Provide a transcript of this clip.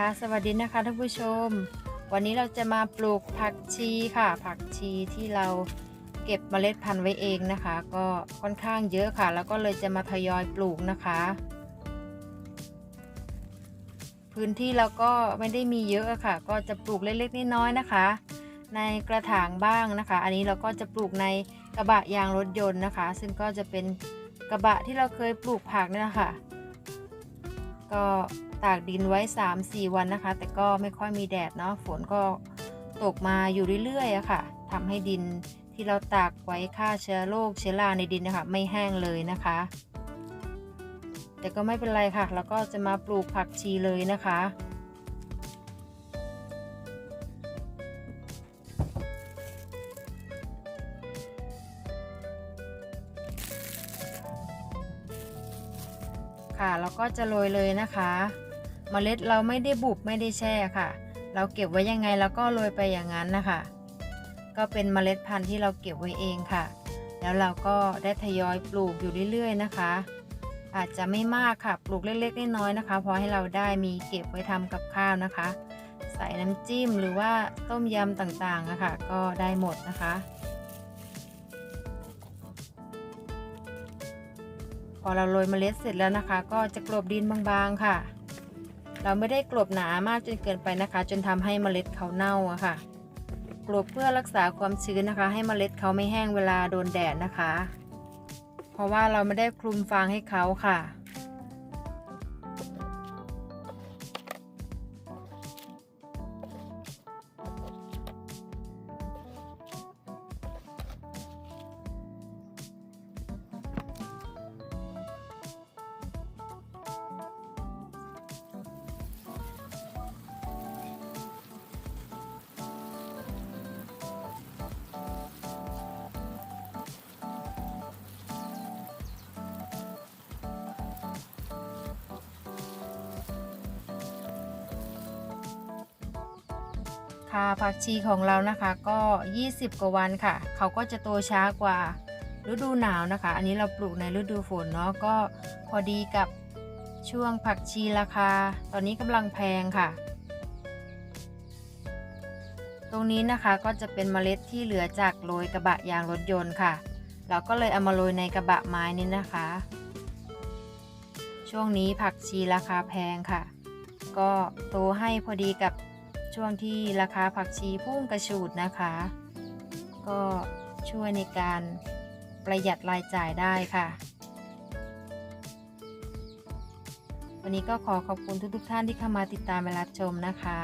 ค่ะสวัสดีนะคะท่านผู้ชม วันนี้เราจะมาปลูกผักชีค่ะ ผักชีที่เราเก็บเมล็ดพันธุ์ไว้เองนะคะ ก็ค่อนข้างเยอะค่ะ แล้วก็เลยจะมาทยอยปลูกนะคะ พื้นที่เราก็ไม่ได้มีเยอะค่ะ ก็จะปลูกเล็กๆน้อยๆนะคะ ในกระถางบ้างนะคะ อันนี้เราก็จะปลูกในกระบะยางรถยนต์นะคะ ซึ่งก็จะเป็นกระบะที่เราเคยปลูกผักนี่แหละค่ะ ก็ ตากดินไว้ 3-4 วันนะคะ แต่ก็ไม่ค่อยมีแดดเนาะฝนก็ตกมาอยู่เรื่อยๆอะค่ะทำให้ดินที่เราตากไว้ฆ่าเชื้อโรคเชื้อราในดินนะคะไม่แห้งเลยนะคะ แต่ก็ไม่เป็นไรค่ะ แล้วก็จะมาปลูกผักชีเลยนะคะ ค่ะแล้วก็จะโรยเลยนะคะ เมล็ดเราไม่ได้บุบไม่ได้แช่ค่ะ เราเก็บไว้ยังไงแล้วก็โรยไปอย่างนั้นนะคะ ก็เป็นเมล็ดพันธุ์ที่เราเก็บไว้เองค่ะ แล้วเราก็ได้ทยอยปลูกอยู่เรื่อย ๆ นะคะ อาจจะไม่มากค่ะปลูกเล็กๆน้อยๆนะคะพราะให้เราได้มีเก็บไว้ทำกับข้าวนะคะ ใส่น้ำจิ้มหรือว่าต้มยำต่างๆอะคะก็ได้หมดนะคะพอเราโรยเมล็ดเสร็จแล้วนะคะ ก็จะกลบดินบางๆค่ะ เราไม่ได้กลบหนามากจนเกินไปนะคะ จนทำให้เมล็ดเขาเน่าอะค่ะ กลบเพื่อรักษาความชื้นนะคะ ให้เมล็ดเขาไม่แห้งเวลาโดนแดดนะคะ เพราะว่าเราไม่ได้คลุมฟางให้เขาค่ะ ค่ะผักชีของเรานะคะก็ 20 กว่าวันค่ะ เขาก็จะโตช้ากว่าฤดูหนาวนะคะ อันนี้เราปลูกในฤดูฝนเนาะก็พอดีกับช่วงผักชีราคา ตอนนี้กำลังแพงค่ะ ตรงนี้นะคะก็จะเป็นเมล็ดที่เหลือจากโรยกระบะยางรถยนต์ค่ะ เราก็เลยเอามาโรยในกระบะไม้นี้นะคะ ช่วงนี้ผักชีราคาแพงค่ะ ก็โตให้พอดีกับ ช่วงที่ราคาผักชีพุ่งกระฉูดนะคะ ก็ช่วยในการประหยัดรายจ่ายได้ค่ะ วันนี้ก็ขอขอบคุณทุกๆท่านที่เข้ามาติดตามและรับชมนะคะ